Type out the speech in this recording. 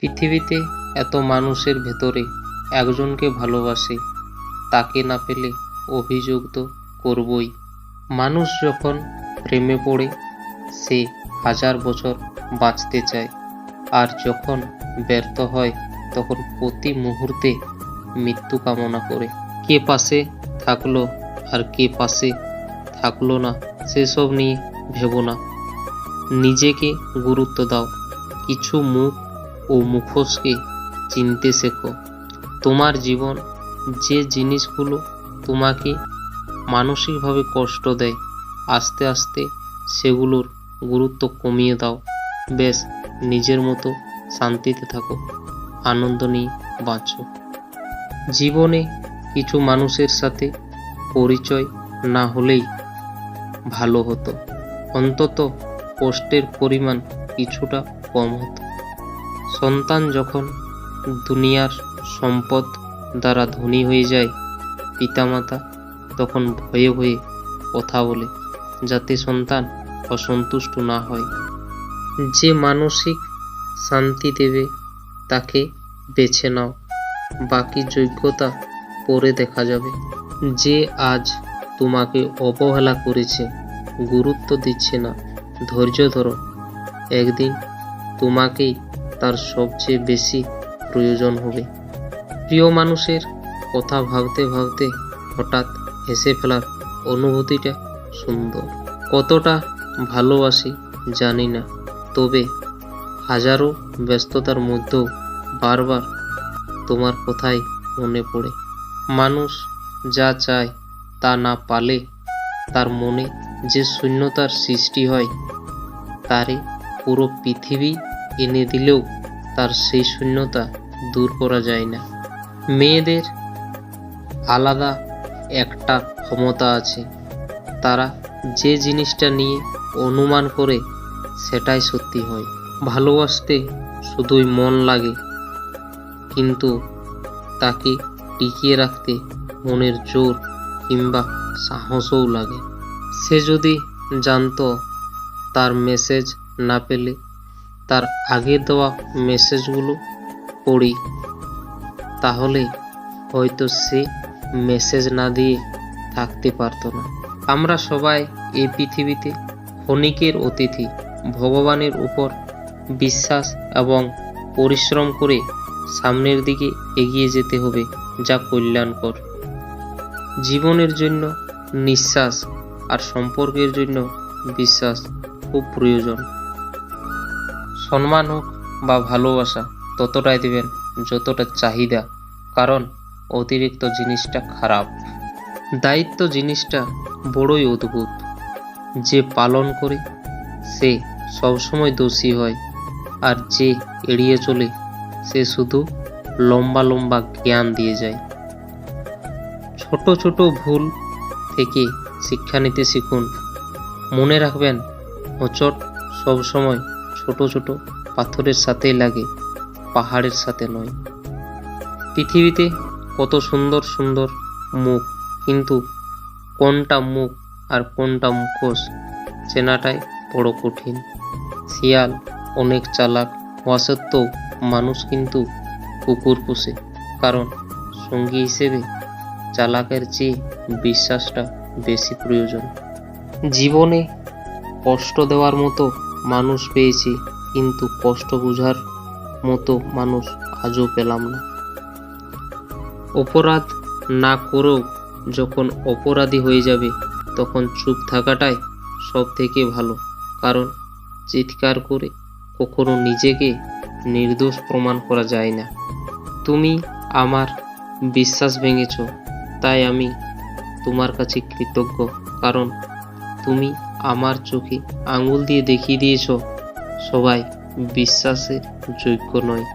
পৃথিবীতে এত মানুষের ভেতরে একজনকে ভালোবাসে, তাকে না পেলে অভিযোগ তো করবই। মানুষ যখন প্রেমে পড়ে, সে হাজার বছর বাঁচতে চায়। আর যখন ব্যর্থ হয়, তখন প্রতি মুহূর্তে মৃত্যু কামনা করে। কে পাশে থাকল আর কে পাশে থাকল না, সেসব নিয়ে ভেবো না। নিজেকে গুরুত্ব দাও। কিছু মুখ ও মুখোশকে চিনতে শেখো। তোমার জীবন যে জিনিসগুলো তোমাকে মানসিকভাবে কষ্ট দেয়, আস্তে আস্তে সেগুলোর গুরুত্ব কমিয়ে দাও। বেশ, নিজের মতো শান্তিতে থাকো। আনন্দ নিয়ে বাঁচো। জীবনে কিছু মানুষের সাথে পরিচয় না হলেই ভালো হতো। অন্তত কষ্টের পরিমাণ কিছুটা কম হতো। সন্তান যখন দুনিয়ার সম্পদ দ্বারা ধনী হয়ে যায়, পিতামাতা তখন ভয়ে ভয়ে কথা বলে যাতে সন্তান অসন্তুষ্ট না হয়। যে মানসিক শান্তি দেবে, তাকে বেছে নাও। বাকি যোগ্যতা পরে দেখা যাবে। যে আজ তোমাকে অবহেলা করেছে, গুরুত্ব দিচ্ছে না, ধৈর্য ধরো। একদিন তোমাকেই তার সবচেয়ে বেশি প্রয়োজন হবে। প্রিয় মানুষের কথা ভাবতে ভাবতে হঠাৎ হেসে ফেলার অনুভূতিটা সুন্দর। কতটা ভালোবাসি জানি না, তবে হাজারো ব্যস্ততার মধ্যেও বারবার তোমার কথাই মনে পড়ে। মানুষ যা চায় তা না পালে তার মনে যে শূন্যতার সৃষ্টি হয় তারে পুরো পৃথিবী এনে দিলেও তার সেই শূন্যতা দূর করা যায় না। মেয়েদের আলাদা একটা ক্ষমতা আছে। তারা যে জিনিসটা নিয়ে অনুমান করে সেটাই সত্যি হয়। ভালোবাসতে শুধুই মন লাগে, কিন্তু তাকে টিকিয়ে রাখতে মনের জোর কিংবা সাহসও লাগে। সে যদি জানত তার মেসেজ না পেলে তার আগে দেওয়া মেসেজগুলো পড়ি। তাহলে হয়তো সে মেসেজ না দিয়ে থাকতে পারতো না। আমরা সবাই এই পৃথিবীতে ক্ষণিকের অতিথি, ভগবানের উপর বিশ্বাস এবং পরিশ্রম করে সামনের দিকে এগিয়ে যেতে হবে যা কল্যাণকর। জীবনের জন্য নিঃশ্বাস আর সম্পর্কের জন্য বিশ্বাস খুব প্রয়োজন। সম্মান হোক বা ভালোবাসা, ততটাই দেবেন যতটা চাহিদা। কারণ অতিরিক্ত জিনিসটা খারাপ। দায়িত্ব জিনিসটা বড়ই অদ্ভুত। যে পালন করে, সে সবসময় দোষী হয়। আর যে এড়িয়ে চলে, সে শুধু লম্বা লম্বা জ্ঞান দিয়ে যায়। ছোট ছোট ভুল থেকে শিক্ষা নিতে শিখুন। মনে রাখবেন হোঁচট সবসময় ছোট ছোট পাথরের সাথেই লাগে, পাহাড়ের সাথে নয়। পৃথিবীতে কত সুন্দর সুন্দর মুখ, কিন্তু কোনটা মুখ আর কোনটা মুখোশ চেনাটাই বড় কঠিন। শিয়াল অনেক চালাক হওয়া সত্ত্বেও মানুষ কিন্তু কুকুর পুষে, কারণ সঙ্গী হিসেবে চালাকের চেয়ে বিশ্বাসটা বেশি প্রয়োজন। জীবনে কষ্ট দেওয়ার মতো মানুষ পেয়েছি, কিন্তু কষ্ট বোঝার মতো মানুষ আজও পেলাম না। অপরাধ না করেও যখন অপরাধী হয়ে যাবে, তখন চুপ থাকাটাই সব থেকে ভালো, কারণ চিৎকার করে কখনো নিজেকে নির্দোষ প্রমাণ করা যায় না। তুমি আমার বিশ্বাস ভেঙেছ, তাই আমি তোমার কাছে কৃতজ্ঞ, কারণ তুমি আমার চোখে আঙুল দিয়ে দেখিয়ে দিয়েছ। সবাই বিশ্বাসের যোগ্য নয়।